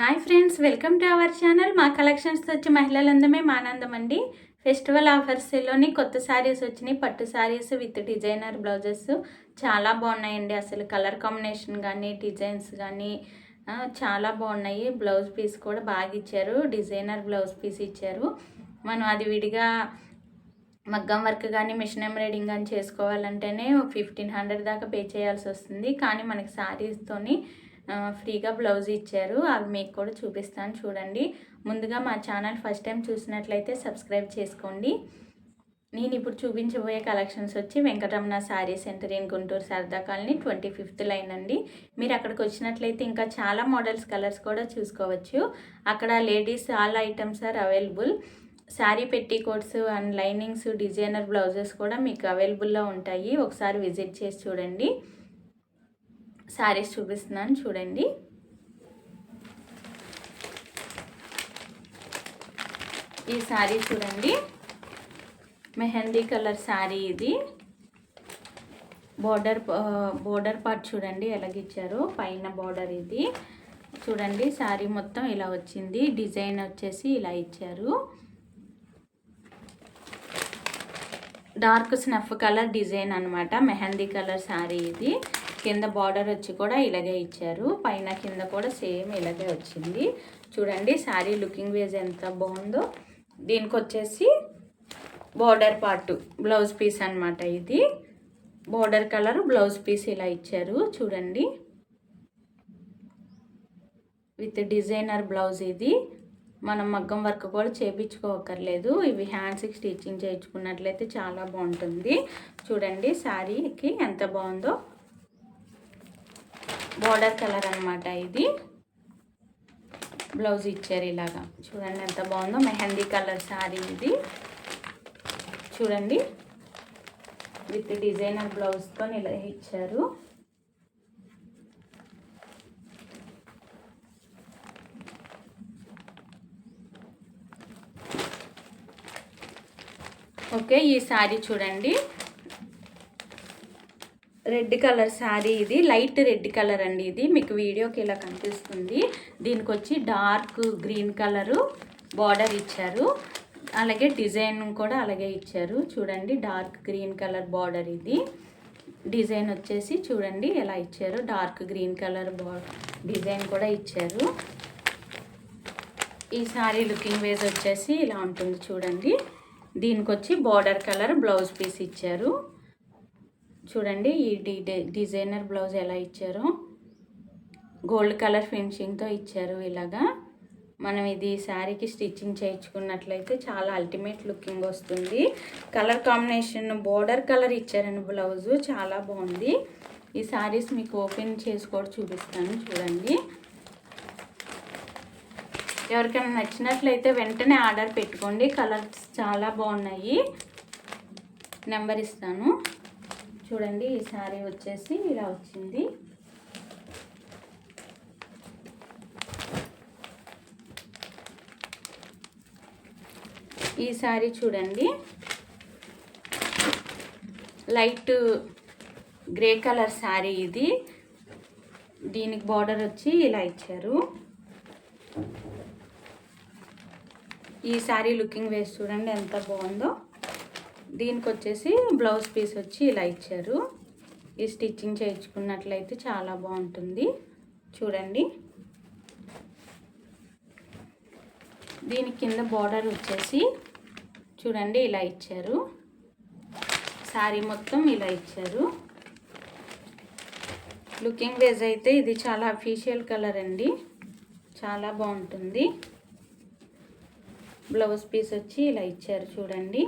Hi friends welcome to our channel మా కలెక్షన్స్తో వచ్చి మహిళలందమే మానందం అండి. ఫెస్టివల్ ఆఫర్స్లోని కొత్త శారీస్ వచ్చినాయి. పట్టు శారీస్ విత్ డిజైనర్ బ్లౌజెస్ చాలా బాగున్నాయండి. అసలు కలర్ కాంబినేషన్ కానీ డిజైన్స్ కానీ చాలా బాగున్నాయి. బ్లౌజ్ పీస్ కూడా బాగా ఇచ్చారు. డిజైనర్ బ్లౌజ్ పీస్ ఇచ్చారు. మనం అది విడిగా మగ్గం వర్క్ కానీ మిషన్ ఎంబ్రాయిడింగ్ కానీ చేసుకోవాలంటేనే ఫిఫ్టీన్ హండ్రెడ్ దాకా పే చేయాల్సి వస్తుంది. కానీ మనకి శారీస్తోని ఫ్రీగా బ్లౌజ్ ఇచ్చారు. అవి మీకు కూడా చూపిస్తాను చూడండి. ముందుగా మా ఛానల్ ఫస్ట్ టైం చూసినట్లయితే సబ్స్క్రైబ్ చేసుకోండి. నేను ఇప్పుడు చూపించబోయే కలెక్షన్స్ వచ్చి Venkataramana sari centre in Guntur Sharada colony twenty fifth line అండి. మీరు అక్కడికి వచ్చినట్లయితే ఇంకా చాలా మోడల్స్ కలర్స్ కూడా చూసుకోవచ్చు. అక్కడ ladies all items are available. Sari petticoats and linings designer blouses కూడా మీకు అవైలబుల్లో ఉంటాయి. ఒకసారి విజిట్ చేసి చూడండి. శారీస్ చూపిస్తున్నాను చూడండి. ఈ శారీ చూడండి. మెహందీ కలర్ శారీ ఇది. బోర్డర్ బోర్డర్ పార్ట్ చూడండి ఎలాగిచ్చారు పైన బోర్డర్ ఇది. చూడండి శారీ మొత్తం ఇలా వచ్చింది. డిజైన్ వచ్చేసి ఇలా ఇచ్చారు. డార్క్ స్నఫ్ కలర్ డిజైన్ అనమాట మెహందీ కలర్ శారీ ఇది. కింద బార్డర్ వచ్చి కూడా ఇలాగే ఇచ్చారు. పైన కింద కూడా సేమ్ ఇలాగే వచ్చింది. చూడండి శారీ లుకింగ్ వేజ్ ఎంత బాగుందో. దీనికి వచ్చేసి బార్డర్ పార్ట్ బ్లౌజ్ పీస్ అన్నమాట ఇది. బార్డర్ కలర్ బ్లౌజ్ పీస్ ఇలా ఇచ్చారు. చూడండి. విత్ డిజైనర్ బ్లౌజ్ ఇది. మనం మగ్గం వర్క్ కూడా చేపించుకోకర్లేదు. ఇవి హ్యాండ్స్కి స్టిచ్చింగ్ చేయించుకున్నట్లయితే చాలా బాగుంటుంది. చూడండి శారీకి ఎంత బాగుందో. బార్డర్ కలర్ అనమాట ఇది. బ్లౌజ్ ఇచ్చారు ఇలాగా. చూడండి ఎంత బాగుందో మెహందీ కలర్ శారీ ఇది. చూడండి. విత్ డిజైనర్ బ్లౌజ్తో ఇలా ఇచ్చారు. ఓకే ఈ శారీ చూడండి. రెడ్ కలర్ శారీ ఇది. లైట్ రెడ్ కలర్ అండి ఇది. మీకు వీడియోకి ఇలా కనిపిస్తుంది. దీనికి వచ్చి డార్క్ గ్రీన్ కలరు బార్డర్ ఇచ్చారు. అలాగే డిజైన్ కూడా అలాగే ఇచ్చారు. చూడండి డార్క్ గ్రీన్ కలర్ బార్డర్ ఇది. డిజైన్ వచ్చేసి చూడండి ఎలా ఇచ్చారు. డార్క్ గ్రీన్ కలర్ డిజైన్ కూడా ఇచ్చారు. ఈ శారీ లుకింగ్ వేజ్ వచ్చేసి ఇలా ఉంటుంది చూడండి. దీనికి వచ్చి బార్డర్ కలర్ బ్లౌజ్ పీస్ ఇచ్చారు. చూడండి ఈ డిజైనర్ బ్లౌజ్ ఎలా ఇచ్చారో. గోల్డ్ కలర్ ఫినిషింగ్తో ఇచ్చారు ఇలాగా. మనం ఇది శారీకి స్టిచ్చింగ్ చేయించుకున్నట్లయితే చాలా అల్టిమేట్ లుకింగ్ వస్తుంది. కలర్ కాంబినేషన్ బోర్డర్ కలర్ ఇచ్చారండి బ్లౌజు. చాలా బాగుంది. ఈ శారీస్ మీకు ఓపెన్ చేసి కూడా చూపిస్తాను చూడండి. ఎవరికైనా నచ్చినట్లయితే వెంటనే ఆర్డర్ పెట్టుకోండి. కలర్స్ చాలా బాగున్నాయి. నెంబర్ ఇస్తాను. చూడండి ఈ శారీ వచ్చేసి ఇలా వచ్చింది. ఈ శారీ చూడండి లైట్ గ్రే కలర్ శారీ ఇది. దీనికి బార్డర్ వచ్చి ఇలా ఇచ్చారు. ఈ శారీ లుకింగ్ వేసి చూడండి ఎంత బాగుందో. దీనికి వచ్చేసి బ్లౌజ్ పీస్ వచ్చి ఇలా ఇచ్చారు. ఈ స్టిచ్చింగ్ చేయించుకున్నట్లయితే చాలా బాగుంటుంది. చూడండి. దీని కింద బార్డర్ వచ్చేసి చూడండి ఇలా ఇచ్చారు. శారీ మొత్తం ఇలా ఇచ్చారు. లుకింగ్ వేజ్ అయితే ఇది చాలా అఫీషియల్ కలర్ అండి. చాలా బాగుంటుంది. బ్లౌజ్ పీస్ వచ్చి ఇలా ఇచ్చారు చూడండి.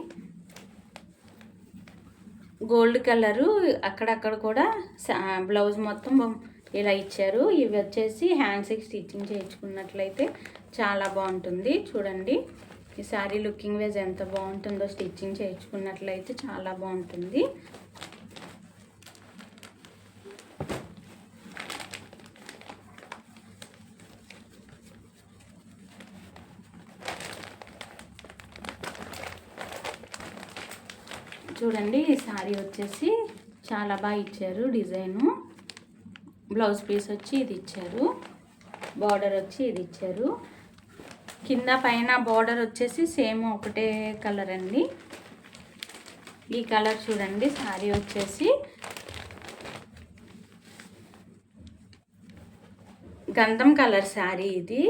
గోల్డ్ కలరు అక్కడక్కడ కూడా సా- బ్లౌజ్ మొత్తం ఇలా ఇచ్చారు. ఇవి వచ్చేసి హ్యాండ్స్కి స్టిచ్చింగ్ చేయించుకున్నట్లయితే చాలా బాగుంటుంది. చూడండి. ఈ శారీ లుకింగ్ వేజ్ ఎంత బాగుంటుందో స్టిచ్చింగ్ చేయించుకున్నట్లయితే చాలా బాగుంటుంది. చూడండి ఈ శారీ వచ్చేసి చాలా బాగా ఇచ్చారు డిజైను. బ్లౌజ్ పీస్ వచ్చి ఇది ఇచ్చారు. బార్డర్ వచ్చి ఇది ఇచ్చారు. కింద పైన బార్డర్ వచ్చేసి సేమ్ ఒకటే కలర్ అండి. ఈ కలర్ చూడండి శారీ వచ్చేసి. గంధం కలర్ శారీ ఇది.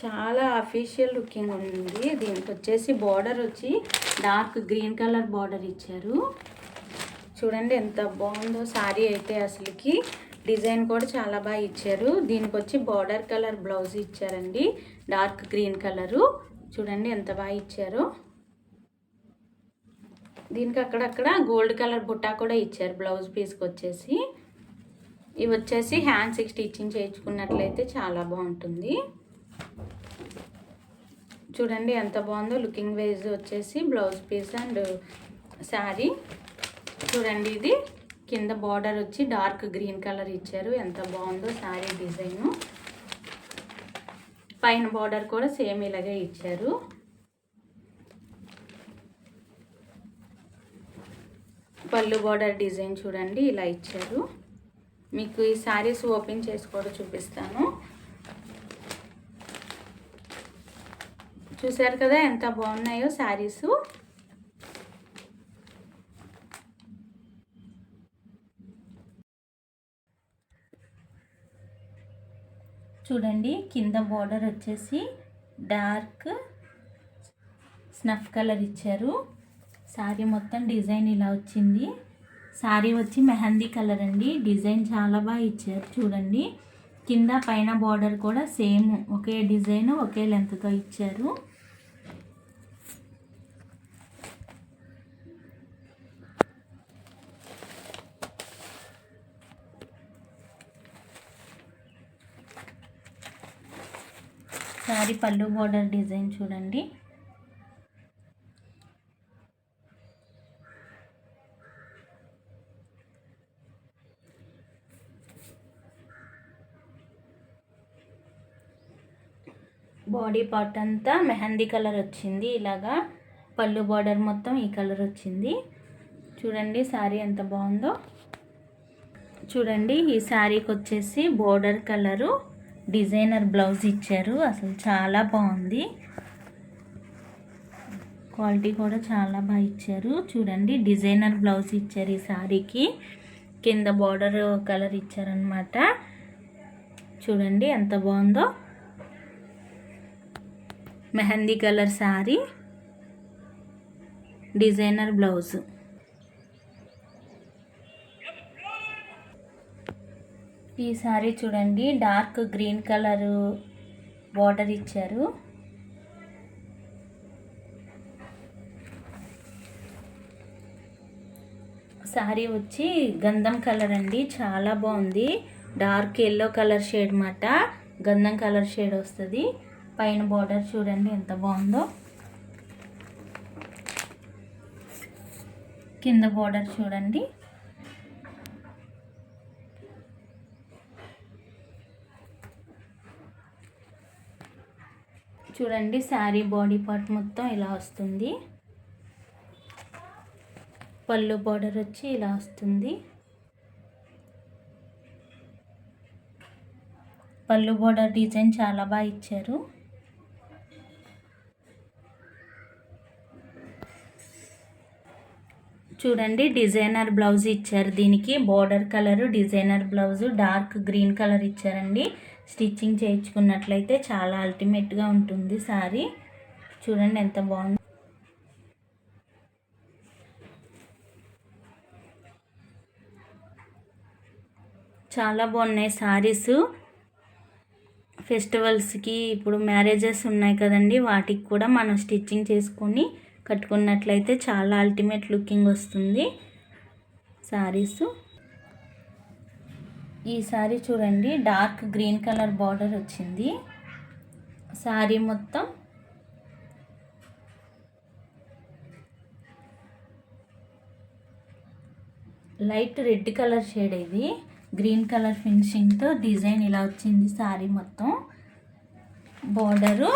చాలా అఫీషియల్ లుకింగ్ ఉంది. దీనికి వచ్చేసి బార్డర్ వచ్చి డార్క్ గ్రీన్ కలర్ బార్డర్ ఇచ్చారు. చూడండి ఎంత బాగుందో శారీ అయితే అసలుకి. డిజైన్ కూడా చాలా బాగా ఇచ్చారు. దీనికి వచ్చి బార్డర్ కలర్ బ్లౌజ్ ఇచ్చారండి. డార్క్ గ్రీన్ కలరు చూడండి ఎంత బాగా ఇచ్చారో. దీనికి అక్కడక్కడ గోల్డ్ కలర్ బుట్టా కూడా ఇచ్చారు బ్లౌజ్ పీస్కి వచ్చేసి. ఇవి వచ్చేసి హ్యాండ్స్కి స్టిచ్చింగ్ చేయించుకున్నట్లయితే చాలా బాగుంటుంది. చూడండి ఎంత బాగుందో. లుకింగ్ వైజ్ వచ్చేసి బ్లౌజ్ పీస్ అండ్ శారీ చూడండి ఇది. కింద బార్డర్ వచ్చి డార్క్ గ్రీన్ కలర్ ఇచ్చారు. ఎంత బాగుందో శారీ డిజైను పైన బార్డర్ కూడా సేమ్ ఇలాగే ఇచ్చారు. పళ్ళు బార్డర్ డిజైన్ చూడండి ఇలా ఇచ్చారు. మీకు ఈ శారీస్ ఓపెన్ చేసి కూడా చూపిస్తాను. చూసారు కదా ఎంత బాగున్నాయో శారీస్. చూడండి కింద బార్డర్ వచ్చేసి డార్క్ స్నఫ్ కలర్ ఇచ్చారు. శారీ మొత్తం డిజైన్ ఇలా వచ్చింది. శారీ వచ్చి మెహందీ కలర్ అండి. డిజైన్ చాలా బాగా ఇచ్చారు చూడండి. కింద పైన బార్డర్ కూడా సేమ్ ఒకే డిజైన్ ఒకే లెంత్తో ఇచ్చారు. ఇది పళ్ళు బార్డర్ డిజైన్ చూడండి. బాడీ పార్ట్ అంతా మెహందీ కలర్ వచ్చింది. ఇలాగా పళ్ళు బార్డర్ మొత్తం ఈ కలర్ వచ్చింది. చూడండి శారీ ఎంత బాగుందో. చూడండి ఈ శారీకి వచ్చేసి బోర్డర్ కలరు డిజైనర్ బ్లౌజ్ ఇచ్చారు. అసలు చాలా బాగుంది. క్వాలిటీ కూడా చాలా బాగా ఇచ్చారు. చూడండి డిజైనర్ బ్లౌజ్ ఇచ్చారు ఈ శారీకి కింద బార్డర్ కలర్ ఇచ్చారనమాట చూడండి ఎంత బాగుందో. Mehndi colour sari designer blouse. ఈ సారీ చూడండి డార్క్ గ్రీన్ కలర్ బార్డర్ ఇచ్చారు. శారీ వచ్చి గంధం కలర్ అండి చాలా బాగుంది. డార్క్ ఎల్లో కలర్ షేడ్ మాట గంధం కలర్ షేడ్ వస్తుంది. పైన బార్డర్ చూడండి ఎంత బాగుందో. కింద బార్డర్ చూడండి. చూడండి శారీ బాడీ పార్ట్ మొత్తం ఇలా వస్తుంది. పళ్ళు బార్డర్ వచ్చి ఇలా వస్తుంది. పళ్ళు బార్డర్ డిజైన్ చాలా బాగా ఇచ్చారు. చూడండి డిజైనర్ బ్లౌజ్ ఇచ్చారు దీనికి. Border colour designer blouse dark green colour ఇచ్చారండి. స్టిచ్చింగ్ చేయించుకున్నట్లయితే చాలా అల్టిమేట్గా ఉంటుంది సారీ. చూడండి ఎంత బాగుంది. చాలా బాగున్నాయి సారీస్ ఫెస్టివల్స్కి ఇప్పుడు మ్యారేజెస్ ఉన్నాయి కదండి వాటికి కూడా మనం స్టిచ్చింగ్ చేసుకొని కట్టుకున్నట్లయితే చాలా అల్టిమేట్ లుకింగ్ వస్తుంది శారీస్ ఈ శారీ చూడండి డార్క్ గ్రీన్ కలర్ బార్డర్ వచ్చింది. శారీ మొత్తం. లైట్ రెడ్ కలర్ షేడ్ ఇది. గ్రీన్ కలర్ ఫినిషింగ్తో డిజైన్ ఇలా వచ్చింది శారీ మొత్తం. బార్డరు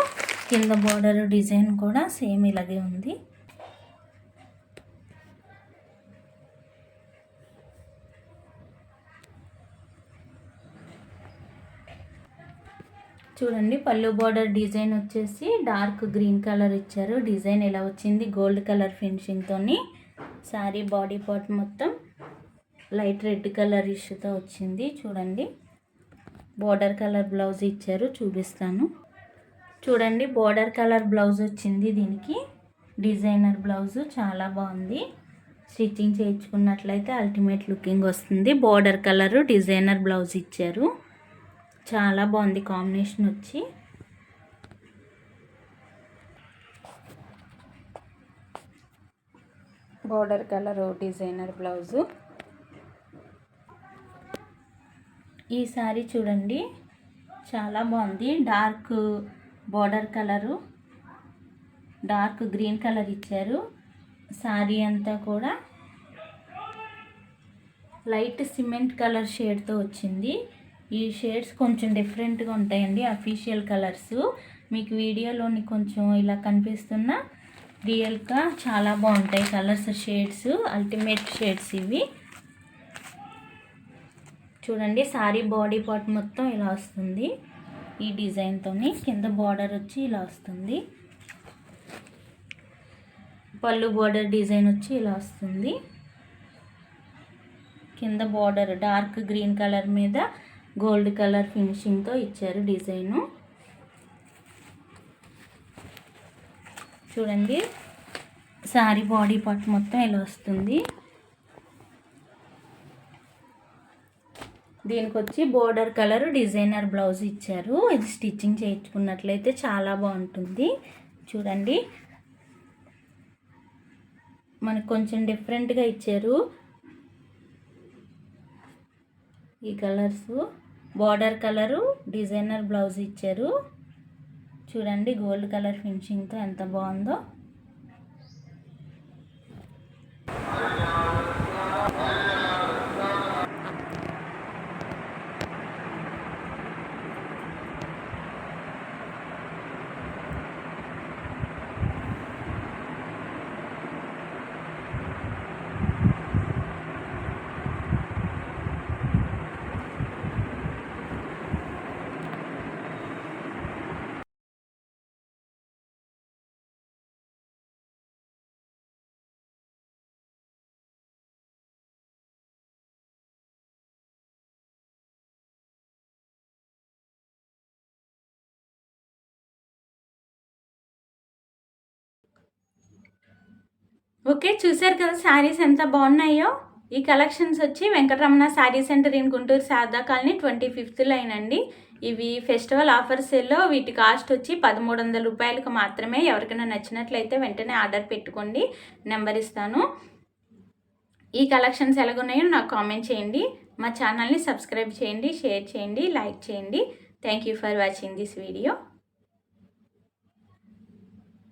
కింద బార్డర్ డిజైన్ కూడా సేమ్ ఇలాగే ఉంది. చూడండి పళ్ళు బార్డర్ డిజైన్ వచ్చేసి డార్క్ గ్రీన్ కలర్ ఇచ్చారు. డిజైన్ ఎలా వచ్చింది? గోల్డ్ కలర్ ఫినిషింగ్తో శారీ బాడీ పార్ట్ మొత్తం లైట్ రెడ్ కలర్ ఇష్యూతో వచ్చింది. చూడండి బార్డర్ కలర్ బ్లౌజ్ ఇచ్చారు చూపిస్తాను. చూడండి బార్డర్ కలర్ బ్లౌజ్ వచ్చింది దీనికి. డిజైనర్ బ్లౌజ్ చాలా బాగుంది. స్టిచ్చింగ్ చేయించుకున్నట్లయితే అల్టిమేట్ లుకింగ్ వస్తుంది. బార్డర్ కలరు డిజైనర్ బ్లౌజ్ ఇచ్చారు. చాలా బాగుంది కాంబినేషన్ వచ్చి. Border colour designer blouse. ఈ సారీ చూడండి చాలా బాగుంది. Dark border colour. Dark green colour ఇచ్చారు. సారీ అంతా కూడా లైట్ సిమెంట్ కలర్ షేడ్తో వచ్చింది. ఈ షేడ్స్ కొంచెం డిఫరెంట్గా ఉంటాయండి అఫీషియల్ కలర్స్. మీకు వీడియోలోని కొంచెం ఇలా కనిపిస్తున్న రియల్గా చాలా బాగుంటాయి కలర్స్ షేడ్స్ అల్టిమేట్ షేడ్స్ ఇవి. చూడండి సారీ బాడీ పార్ట్ మొత్తం ఇలా వస్తుంది. ఈ డిజైన్తోని కింద బార్డర్ వచ్చి ఇలా వస్తుంది. పళ్ళు బార్డర్ డిజైన్ వచ్చి ఇలా వస్తుంది. కింద బార్డర్ డార్క్ గ్రీన్ కలర్ మీద గోల్డ్ కలర్ ఫినిషింగ్తో ఇచ్చారు డిజైను. చూడండి సారీ బాడీ పార్ట్ మొత్తం ఇలా వస్తుంది? దీనికి వచ్చి బోర్డర్ కలర్ డిజైనర్ బ్లౌజ్ ఇచ్చారు. ఇది స్టిచ్చింగ్ చేయించుకున్నట్లయితే చాలా బాగుంటుంది. చూడండి మనకు కొంచెం డిఫరెంట్గా ఇచ్చారు ఈ colours. Border colour designer blouse ఇచ్చారు. చూడండి గోల్డ్ కలర్ ఫినిషింగ్తో ఎంత బాగుందో. ఓకే చూసారు కదా శారీస్ ఎంత బాగున్నాయో? ఈ కలెక్షన్స్ వచ్చి Venkataramana sari centre in Guntur Sharada colony twenty fifth line అండి. ఇవి ఫెస్టివల్ ఆఫర్ సేల్లో వీటి కాస్ట్ వచ్చి పదమూడు వందల రూపాయలకు మాత్రమే. ఎవరికైనా నచ్చినట్లయితే వెంటనే ఆర్డర్ పెట్టుకోండి. నెంబర్ ఇస్తాను. ఈ కలెక్షన్స్ ఎలాగున్నాయో నాకు కామెంట్ చేయండి. మా ఛానల్ని సబ్స్క్రైబ్ చేయండి షేర్ చేయండి లైక్ చేయండి. Thank you for watching this video.